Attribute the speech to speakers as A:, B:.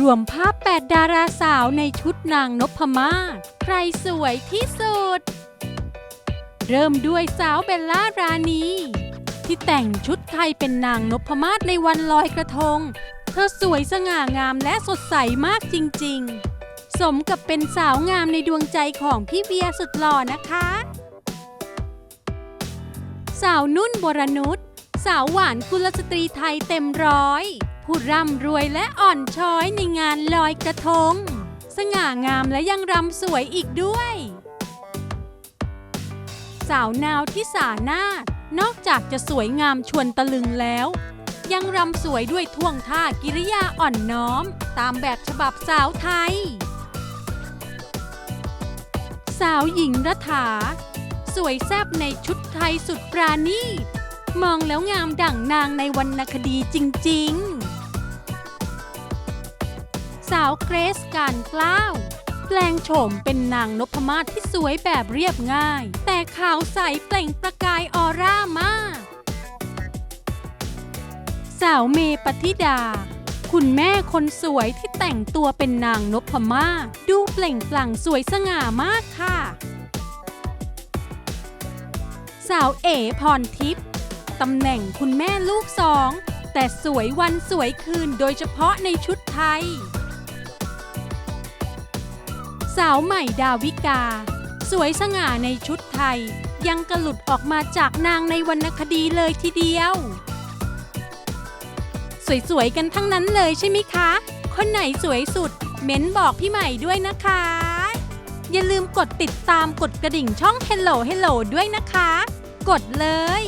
A: รวมภาพ 8 ดาราสาวในชุดนางนพมาศใครสวยที่สุด เริ่มด้วยสาวเบลล่ารานี ที่แต่งชุดไทยเป็นนางนพมาศในวันลอยกระทง เธอสวยสง่างามและสดใสมากจริง ๆ สมกับเป็นสาวงามในดวงใจของพี่เวียสุดหล่อนะคะ สาวนุ่นบรนุชสาวหวานกุลสตรีไทยเต็มร้อย ผู้ร่ำรวยและอ่อนช้อยในงานลอยกระทง สง่างามและยังรำสวยอีกด้วย สาวนาวที่สานาถนอกจากจะสวยงามชวนตะลึงแล้ว ยังรำสวยด้วยท่วงท่ากิริยาอ่อนน้อม ตามแบบฉบับสาวไทย สาวหญิงรัฐา สวยแซ่บในชุดไทยสุดปราณีตมองแล้วงามดั่งนางในวรรณคดีจริง ๆาวเกรซการกล้าว แปลงโฉมเป็นนางนพมาศที่สวยแบบเรียบง่าย แต่ขาวใสเปล่งประกายออร่ามาก สาวเมปฏิดา คุณแม่คนสวยที่แต่งตัวเป็นนางนพมาศดูเปล่งปลั่งสวยสง่ามากค่ะ สาวเอ๋พรทิพย์ตำแหน่งคุณแม่ลูกสองแต่สวยวันสวยคืนโดยเฉพาะในชุดไทย สาวใหม่ดาวิกา สวยสง่าในชุดไทย ยังกระหลุดออกมาจากนางในวรรณคดีเลยทีเดียว สวยๆกันทั้งนั้นเลยใช่ไหมคะ คนไหนสวยสุด เม้นบอกพี่ใหม่ด้วยนะคะ อย่าลืมกดติดตามกดกระดิ่งช่อง Hello Hello ด้วยนะคะ กดเลย